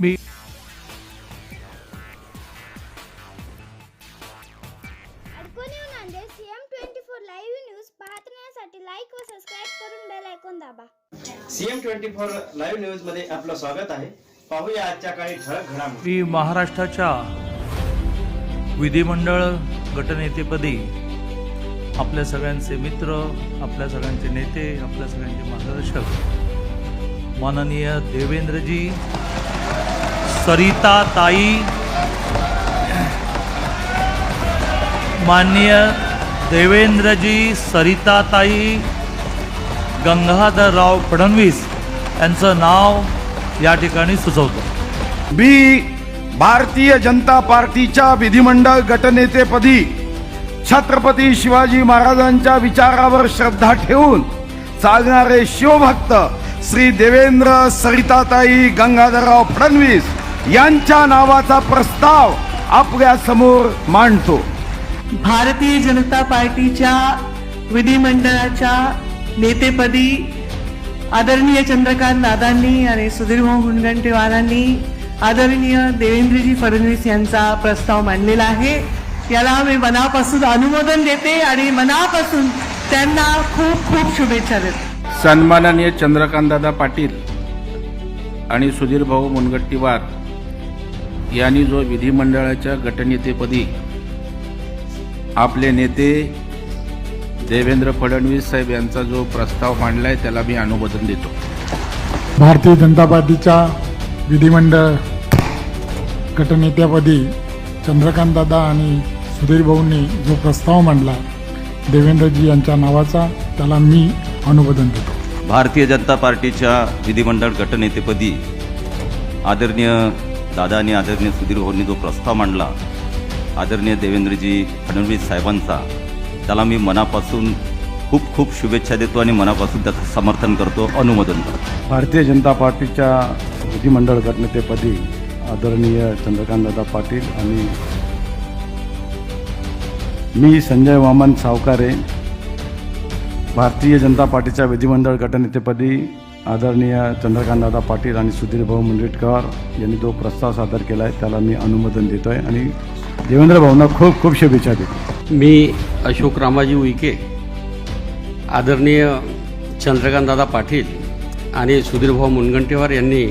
मी अडकून येऊ Nanded CM twenty four live news पाहण्यासाठी लाईक व सबस्क्राईब करून बेल ऐकून दाबा. सीएम ट्वेंटी फोर लाईव्ह न्यूजमध्ये आपलं स्वागत आहे. पाहूया आजच्या काही ठळक घडामोडी. मी महाराष्ट्राच्या विधिमंडळ गटनेतेपदी आपल्या सगळ्यांचे मित्र आपल्या सगळ्यांचे नेते आपल्या सगळ्यांचे मार्गदर्शक माननीय देवेंद्रजी सरिता ताई माननीय देवेंद्रजी सरिताताई गंगाधरराव फडणवीस यांचं नाव या ठिकाणी सुचवतो. बी भारतीय जनता पार्टीच्या विधिमंडळ गटनेतेपदी छत्रपती शिवाजी महाराजांच्या विचारावर श्रद्धा ठेवून चालणारे शिवभक्त श्री देवेंद्र सरिताताई गंगाधरराव फडणवीस यांच्या नावाचा प्रस्ताव आपल्यासमोर मांडतो. भारतीय जनता पार्टीच्या विधिमंडळाच्या नेतेपदी आदरणीय चंद्रकांत दादांनी आणि सुधीरभाऊ मुनगंटीवारांनी आदरणीय देवेंद्रजी फडणवीस यांचा प्रस्ताव मांडलेला आहे. याला मी मनापासून अनुमोदन देते आणि मनापासून त्यांना खूप खूप शुभेच्छा देते. सन्माननीय चंद्रकांतदादा पाटील आणि सुधीरभाऊ मुनगट्टीवार यांनी जो विधिमंडळाच्या गटनेतेपदी आपले नेते देवेंद्र फडणवीस साहेब यांचा जो प्रस्ताव मांडलाय त्याला मी अनुमोदन देतो. भारतीय जनता पार्टीच्या विधिमंडळ गटनेत्यापदी चंद्रकांतदादा आणि सुधीर भाऊंनी जो प्रस्ताव मांडला देवेंद्रजी यांच्या नावाचा त्याला मी अनुमोदन देतो. भारतीय जनता पार्टीच्या विधिमंडळ गटनेतेपदी आदरणीय दादा आणि आदरणीय सुधीर भाऊंनी जो प्रस्ताव मांडला आदरणीय देवेंद्रजी फडणवीस साहेबांचा त्याला मी मनापासून खूप खूप शुभेच्छा देतो आणि मनापासून त्याचं समर्थन करतो अनुमोदन करतो. भारतीय जनता पार्टीच्या विधिमंडळ गटनेतेपदी आदरणीय चंद्रकांतदादा पाटील आणि मी संजय वामन सावकारे भारतीय जनता पार्टीच्या विधिमंडळ गटनेतेपदी आदरणीय चंद्रकांतदादा पाटील आणि सुधीरभाऊ मुनगेटकर यांनी जो प्रस्ताव सादर केला आहे त्याला मी अनुमोदन देतो आहे आणि देवेंद्र भाऊंना खूप खूप शुभेच्छा देतो मी अशोक रामाजी उईके आदरणीय चंद्रकांतदादा पाटील आणि सुधीरभाऊ मुनगंटीवार यांनी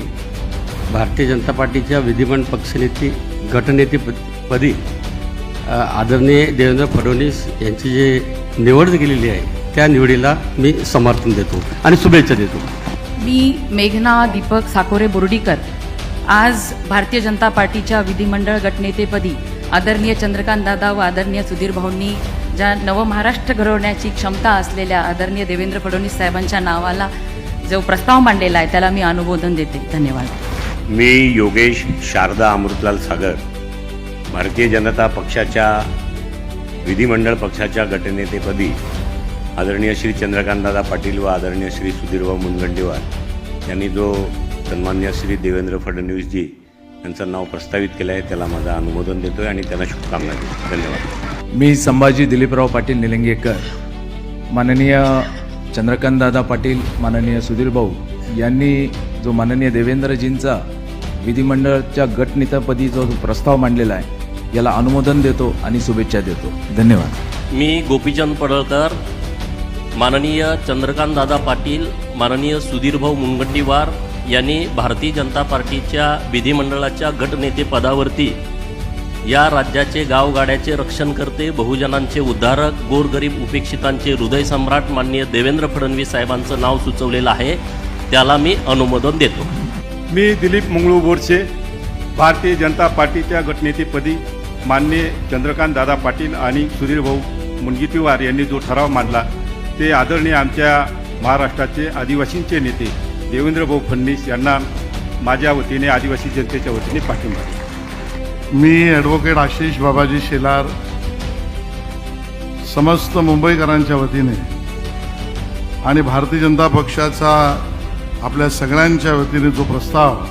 भारतीय जनता पार्टीच्या विधिमंडळ पक्षनेते गटनेतेपदी पदी आदरणीय देवेंद्र फडणवीस यांची जे निवड केलेली आहे त्या निवडीला मी समर्थन देतो आणि शुभेच्छा देतो. मी मेघना दीपक साकोरे बोर्डीकर. आज भारतीय जनता पार्टीच्या विधिमंडळ गटनेतेपदी आदरणीय चंद्रकांत दादा व आदरणीय सुधीर भाऊंनी ज्या नवमहाराष्ट्र घडवण्याची क्षमता असलेल्या आदरणीय देवेंद्र फडणवीस साहेबांच्या नावाला जो प्रस्ताव मांडलेला आहे त्याला मी अनुमोदन देते. धन्यवाद. मी योगेश शारदा अमृतलाल सागर भारतीय जनता पक्षाच्या विधिमंडळ पक्षाच्या गटनेतेपदी आदरणीय श्री चंद्रकांतदादा पाटील व आदरणीय श्री सुधीरभाऊ मुनगंटीवार यांनी जो सन्मान्य श्री देवेंद्र फडणवीसजी यांचं नाव प्रस्तावित केलं आहे त्याला माझं अनुमोदन देतो आहे आणि त्यांना शुभकामना देतो धन्यवाद. मी संभाजी दिलीपराव पाटील निलंगेकर माननीय चंद्रकांतदादा पाटील माननीय सुधीर भाऊ यांनी जो माननीय देवेंद्रजींचा विधिमंडळाच्या गटनेतापदी जो प्रस्ताव मांडलेला आहे याला अनुमोदन देतो आणि शुभेच्छा देतो. धन्यवाद. मी गोपीचंद पडळकर माननीय चंद्रकांत दादा पाटील माननीय सुधीरभाऊ मुनगंटीवार यांनी भारतीय जनता पार्टीच्या विधिमंडळाच्या गटनेतेपदावरती या राज्याचे गावगाड्याचे रक्षण करते बहुजनांचे उद्धारक गोरगरीब उपेक्षितांचे हृदय सम्राट माननीय देवेंद्र फडणवीस साहेबांचं नाव सुचवलेलं आहे. त्याला मी अनुमोदन देतो. मी दिलीप मंगळू बोरसे भारतीय जनता पार्टीच्या गटनेतेपदी माननीय चंद्रकांत दादा पाटील आणि सुधीरभाऊ मुनगीटीवार यांनी जो ठराव मांडला ते आदरणीय आमच्या महाराष्ट्राचे आदिवासींचे नेते देवेंद्र भाऊ फडणवीस यांना माझ्या वतीने आदिवासी जनतेच्या वतीने पाठिंबा मी ॲडव्होकेट आशिष बाबाजी शेलार समस्त मुंबईकरांच्या वतीने आणि भारतीय जनता पक्षाचा आपल्या सगळ्यांच्या वतीने जो प्रस्ताव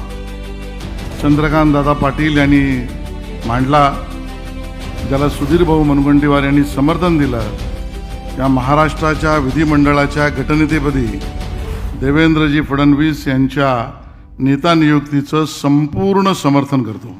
चंद्रकांत दादा पाटील यांनी मांडला ज्याला सुधीर भाऊ मुनगंटीवार यांनी समर्थन दिलं या महाराष्ट्राच्या विधिमंडळाच्या गटनेतेपदी देवेंद्रजी फडणवीस यांच्या नेता नियुक्तीचं संपूर्ण समर्थन करतो.